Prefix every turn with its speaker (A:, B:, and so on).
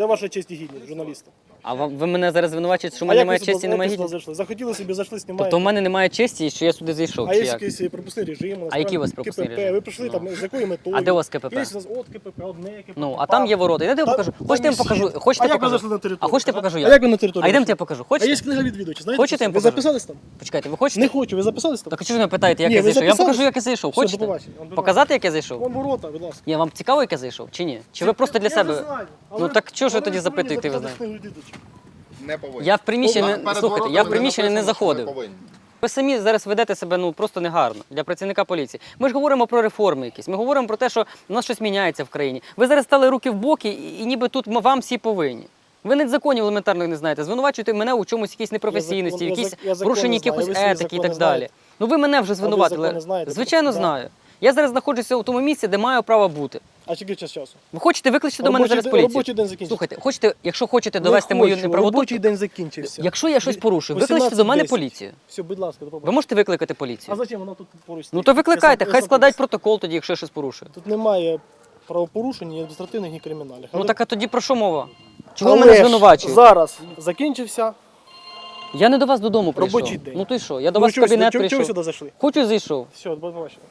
A: Де ваша честь і гідність, журналіста?
B: А вам- ви мене зараз звинувачуєте, що в
A: А
B: мене
A: як
B: немає
A: сюди-
B: честі і
A: як
B: немає
A: ви сюди
B: гідності?
A: зайшли? Захотіли собі зайшли, знімаєте.
B: Тобто в мене немає честі, і що я сюди зайшов,
A: А
B: чи
A: є
B: як?
A: якийсь пропускний режим,
B: А який у вас пропускний
A: КПП,
B: режим?
A: ви прийшли
B: Ну.
A: там, з якою метою?
B: А де у вас КПП?
A: Є у нас от КПП, одне КПП.
B: Ну, а там є ворота. Я
A: Там-
B: покажу.
A: там
B: Хочете я вам
A: всі.
B: покажу? Хочете
A: а як ви
B: покажу?
A: зайшли на територію?
B: А хочете покажу
A: А як ви на територію?
B: А йдемо
A: зайшли?
B: я покажу.
A: А є
B: Хочете?
A: книга відвідувача, знаєте?
B: Хочете, я
A: ви
B: покажу?
A: записались там?
B: Почекайте, ви хочете?
A: Не хочу, ви записались там?
B: Так а чого ж ви питаєте, як
A: Ні,
B: я
A: ви
B: зайшов? Я вам
A: записались?
B: покажу, як я зайшов.
A: Все, до
B: Хочете?
A: побачення. До
B: Показати, як я зайшов?
A: Вон ворота, будь ласка.
B: Ні, вам цікаво, як я зайшов, чи ні? Чи ви просто для
A: Я
B: себе? Ну так чого ж тоді запитуєте, ви знаєте?
C: Не повинні.
B: Я в приміщення, не- слухайте, я в приміщення не заходив. Ви самі зараз ведете себе ну просто негарно для працівника поліції. Ми ж говоримо про реформи якісь. Ми говоримо про те, що у нас щось міняється в країні. Ви зараз стали руки в боки, і, і ніби тут м- вам всі повинні. Ви не законів елементарних не знаєте. Звинувачуєте мене у чомусь якійсь непрофесійності,
A: Я закон- я
B: якісь
A: зак- я закони
B: порушенні
A: знаю,
B: якихось
A: ви свої
B: етики і
A: закони
B: так далі.
A: знаєте.
B: Ну ви мене вже звинуватили.
A: закони знаєте?
B: Звичайно, знаю. Я зараз знаходжуся у тому місці, де маю право бути.
A: А скільки час часу?
B: Ви хочете викличте до мене
A: Робочий
B: зараз
A: день-
B: поліцію?
A: робочий день закінчився.
B: Слухайте, хочете, якщо хочете довести мою
A: хочу,
B: неправоту,
A: Робочий день закінчився.
B: якщо я щось порушую, викличте до мене
A: 18:10.
B: поліцію.
A: Все, будь ласка, до
B: Ви
A: побачення.
B: можете викликати
A: А
B: поліцію?
A: зачем вона тут поруч?
B: Ну
A: стоїть?
B: то викликайте,
A: Я сам-
B: хай
A: сам
B: складають протокол тоді, якщо я щось порушую.
A: Тут немає правопорушень ні адміністративних, ні кримінальних.
B: Ну
A: Але-
B: так а тоді про що мова? Чого
A: Але
B: мене
A: ж
B: звинувачують?
A: Зараз закінчився.
B: Я не до вас додому прийшов.
A: Робочий день.
B: Ну то й що? Я до
A: Ну,
B: вас в
A: чого
B: кабінет
A: чого- Чого ви
B: прийшов.
A: сюди зайшли?
B: Хочу і зайшов.
A: Все, до побачення.